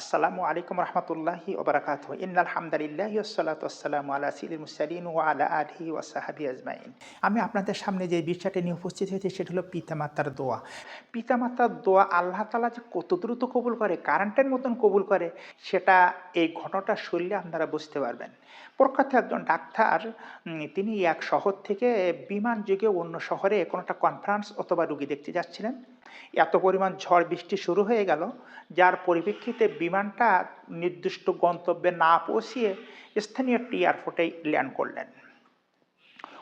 আসসালামু আলাইকুম রহমতুল্লাহি ওবরাকাত ইন্নাল হামদালিল্লাহ সালাত আসসালামু আলা সিলিল মুসালিন ও আলা আলহি ও সাহাবি আজমাইন। আমি আপনাদের সামনে যে বিষয়টা নিয়ে উপস্থিত হয়েছি, সেটা হলো পিতামাতার দোয়া। পিতামাতার দোয়া আল্লাহ তালা যে কত দ্রুত কবুল করে, কারেন্টের মতন কবুল করে, সেটা এই ঘটনাটা শুনলে আপনারা বুঝতে পারবেন। প্রখ্যাত একজন ডাক্তার তিনি এক শহর থেকে বিমান যুগে অন্য শহরে কোনো একটা কনফারেন্স অথবা রুগী দেখতে যাচ্ছিলেন। এত পরিমাণ ঝড় বৃষ্টি শুরু হয়ে গেল, যার পরিপ্রেক্ষিতে বিমানটা নির্দিষ্ট গন্তব্যে না পৌঁছিয়ে স্থানীয় একটি এয়ারপোর্টে ল্যান্ড করলেন।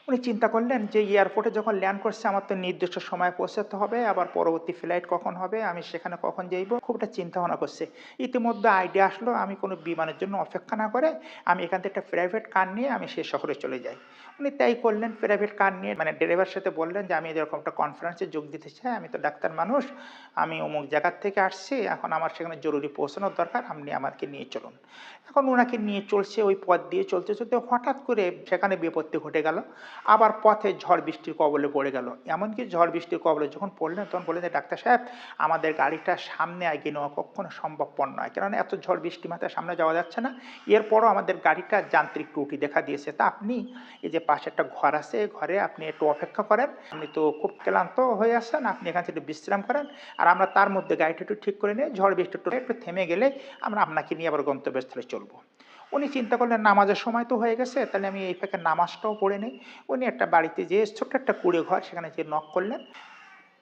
উনি চিন্তা করলেন যে এয়ারপোর্টে যখন ল্যান্ড করছে, আমার তো নির্দিষ্ট সময় পৌঁছাতে হবে, আবার পরবর্তী ফ্লাইট কখন হবে, আমি সেখানে কখন যাইব? খুব একটা চিন্তা ভাবনা করছে। ইতিমধ্যে আইডিয়া আসলো, আমি কোনো বিমানের জন্য অপেক্ষা না করে আমি এখান থেকে একটা প্রাইভেট কার নিয়ে আমি সে শহরে চলে যাই। উনি তাই করলেন প্রাইভেট কার নিয়ে মানে ড্রাইভার সাথে বললেন যে, আমি এরকম একটা কনফারেন্সে যোগ দিতে চাই, আমি তো ডাক্তার মানুষ, আমি অমুক জায়গার থেকে আসছি, এখন আমার সেখানে জরুরি পৌঁছানোর দরকার, আপনি আমাকে নিয়ে চলুন। এখন ওনাকে নিয়ে চলছে, ওই পথ দিয়ে চলতে চলতে হঠাৎ করে সেখানে বিপত্তি ঘটে গেল। আবার পথে ঝড় বৃষ্টির কবলে পড়ে গেল। এমনকি ঝড় বৃষ্টির কবলে যখন পড়লেন, তখন বললেন ডাক্তার সাহেব, আমাদের গাড়িটা সামনে আগে নেওয়া কখনো সম্ভবপর নয়। কেননা এত ঝড় বৃষ্টি মাথায় সামনে যাওয়া যাচ্ছে না। এরপরও আমাদের গাড়িটা যান্ত্রিক ত্রুটি দেখা দিয়েছে। তা আপনি এই যে পাশে একটা ঘর আছে ঘরে আপনি একটু অপেক্ষা করেন। আপনি তো খুব ক্লান্ত হয়ে আসছেন আপনি এখান থেকে একটু বিশ্রাম করেন। আর আমরা তার মধ্যে গাড়িটা একটু ঠিক করে নিয়ে, ঝড় বৃষ্টি একটু থেমে গেলে আমরা আপনাকে নিয়ে আবার গন্তব্যস্থলে চলবো। উনি চিন্তা করলেন, নামাজের সময় তো হয়ে গেছে, তাহলে আমি এই ফাঁকে নামাজটাও পড়ে নিই। উনি একটা বাড়িতে যেয়ে ছোট্ট একটা কুড়ে ঘর সেখানে যে নক করলেন।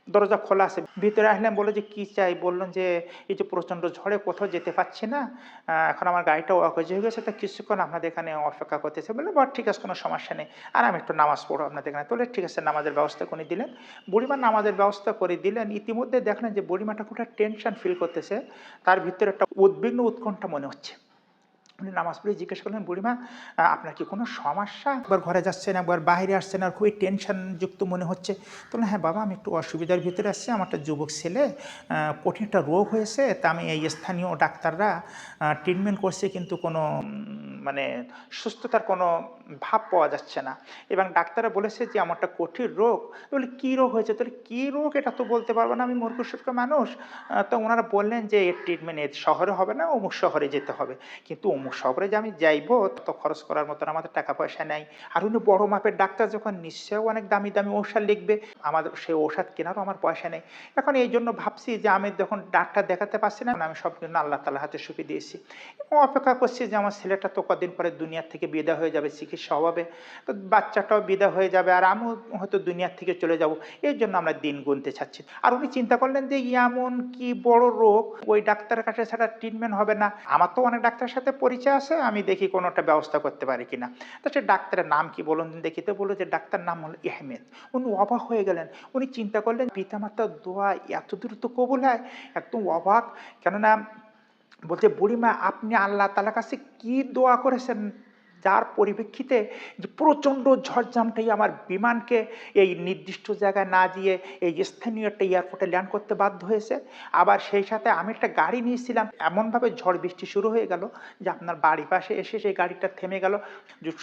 দরজা খোলা আছে। ভিতরে আসলেন বলে যে, কী চাই? বললেন যে, এই যে প্রচণ্ড ঝড়ে কোথাও যেতে পারছি না এখন আমার গাড়িটা অকেজ হয়ে গেছে, তা কিছুক্ষণ আপনাদের এখানে অপেক্ষা করতেছে। বলে বা ঠিক আছে, কোনো সমস্যা নেই। আর আমি একটু নামাজ পড়ো আপনাদের এখানে। তোলে ঠিক আছে, নামাজের ব্যবস্থা করে দিলেন। বুড়িমা নামাজের ব্যবস্থা করে দিলেন। ইতিমধ্যে দেখলেন যে, বুড়িমাটা খুব টেনশন ফিল করতেছে। তার ভিতরে একটা উদ্বিগ্ন উৎকণ্ঠা মনে হচ্ছে। উনি নামাজ পড়ে জিজ্ঞেস করলেন, বুড়িমা আপনার কি কোনো সমস্যা? একবার ঘরে যাচ্ছেন, একবার বাইরে আসছেন আর খুবই টেনশনযুক্ত মনে হচ্ছে। বললেন হ্যাঁ বাবা, আমি একটু অসুবিধার ভিতরে আসছি আমার একটা যুবক ছেলে কঠিন একটা রোগ হয়েছে, তা আমি এই স্থানীয় ডাক্তাররা ট্রিটমেন্ট করছে, কিন্তু কোনো মানে সুস্থতার কোনো ভাব পাওয়া যাচ্ছে না। এবং ডাক্তাররা বলেছে যে, আমার একটা কঠিন রোগ। বলে কী রোগ হয়েছে? তাহলে, কী রোগ? এটা তো বলতে পারব না, আমি মূর্খ সূর্খ মানুষ। তো ওনারা বললেন যে, এর ট্রিটমেন্ট এর শহরে হবে না, অমুক শহরে যেতে হবে। কিন্তু অমুক শহরে যে আমি যাইবো, তত খরচ করার মতন আমাদের টাকা পয়সা নেই। আর উনি বড় মাপের ডাক্তার যখন নিশ্চয়ই অনেক দামি দামি ঔষধ লিখবে, আমাদের সেই ঔষধ কেনারও আমার পয়সা নেই। এখন এই জন্য ভাবছি যে আমি যখন ডাক্তার দেখাতে পারছি না, আমি সব জন্য আল্লাহ তালা হাতে সুখী দিয়েছি। এবং অপেক্ষা করছি যে আমার ছেলেটা তো কদিন পরে দুনিয়ার থেকে বিদা হয়ে যাবে, চিকিৎসা অভাবে তো বাচ্চাটাও বিদা হয়ে যাবে, আর আমিও হয়তো দুনিয়ার থেকে চলে যাব। এই জন্য আমরা দিন গুনতে চাচ্ছি। আর উনি চিন্তা করলেন যে এমন কি বড় রোগ, ওই ডাক্তারের কাছে ছাড়া ট্রিটমেন্ট হবে না। আমার তো অনেক ডাক্তারের সাথে পরিচয় আছে, আমি দেখি কোনো একটা ব্যবস্থা করতে পারি কিনা। তা সে ডাক্তারের নাম কি বলুন দেখি। তো বলল যে ডাক্তার নাম হলো ইহমেদ। উনি অবাক হয়ে গেলেন। উনি চিন্তা করলেন, পিতামাতার দোয়া এত দ্রুত কবুল হয়? একদম অবাক। কেননা বলছে, বুড়িমা, আপনি আল্লাহ তালার কাছে কি দোয়া করেছেন? যার পরিপ্রেক্ষিতে যে প্রচণ্ড ঝড়ঝামটাই আমার বিমানকে এই নির্দিষ্ট জায়গায় না দিয়ে এই স্থানীয় একটা এয়ারপোর্টে ল্যান্ড করতে বাধ্য হয়েছে। আবার সেই সাথে আমি একটা গাড়ি নিয়েছিলাম। এমনভাবে ঝড় বৃষ্টি শুরু হয়ে গেল যে আপনার বাড়ি পাশে এসে সেই গাড়িটা থেমে গেল।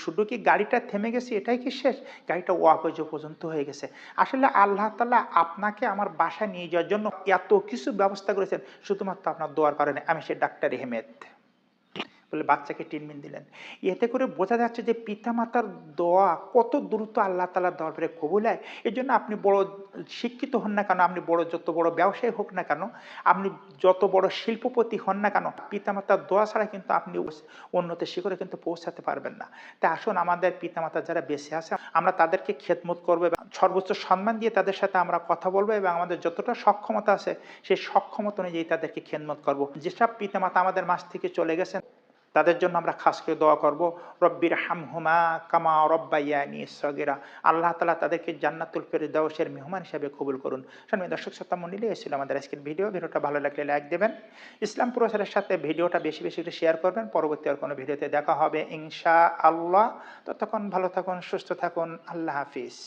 শুধু কি গাড়িটা থেমে গেছে এটাই কি শেষ? গাড়িটা ওয়াকজ পর্যন্ত হয়ে গেছে। আসলে আল্লাহ তালা আপনাকে আমার বাসায় নিয়ে যাওয়ার জন্য এত কিছু ব্যবস্থা করেছেন, শুধুমাত্র আপনার দোয়ার কারণে। আমি সে ডাক্তার এহমেদ। বলে বাচ্চাকে ট্রিটমেন্ট দিলেন। এতে করে বোঝা যাচ্ছে যে পিতামাতার দোয়া কত দ্রুত আল্লাহ তালার দরবারে কবুল হয়। এই জন্য আপনি বড় শিক্ষিত হন না কেন, আপনি বড় যত বড় ব্যবসায়ী হোক না কেন, আপনি যত বড় শিল্পপতি হন না কেন, পিতামাতার দোয়া ছাড়া কিন্তু আপনি উন্নতির শিখরে কিন্তু পৌঁছাতে পারবেন না। তাই আসুন আমাদের পিতামাতা যারা বেঁচে আছে, আমরা তাদেরকে খেদমত করব এবং সর্বোচ্চ সম্মান দিয়ে তাদের সাথে আমরা কথা বলব এবং আমাদের যতটা সক্ষমতা আছে, সেই সক্ষমতা অনুযায়ী তাদেরকে খেদমত করব। যেসব পিতামাতা আমাদের মাছ থেকে চলে গেছেন তাদের জন্য আমরা খাস করে দোয়া করব, রব্বির হামহুমা কামা রব্বাইয়ানি সগেরা। আল্লাহ তালা তাদেরকে জান্নাতুল ফের ফেরদাউসের মেহমান হিসাবে কবুল করুন। শুনবে দর্শক, শ্রোতা মন্ডলী এসেছিল আমাদের আজকের ভিডিও। ভিডিওটা ভালো লাগলে লাইক দেবেন। ইসলাম প্রচারের সাথে ভিডিওটা বেশি বেশি করে শেয়ার করবেন। পরবর্তী আর কোনো ভিডিওতে দেখা হবে ইনশা আল্লাহ ততক্ষণ ভালো থাকুন, সুস্থ থাকুন। আল্লাহ হাফিজ।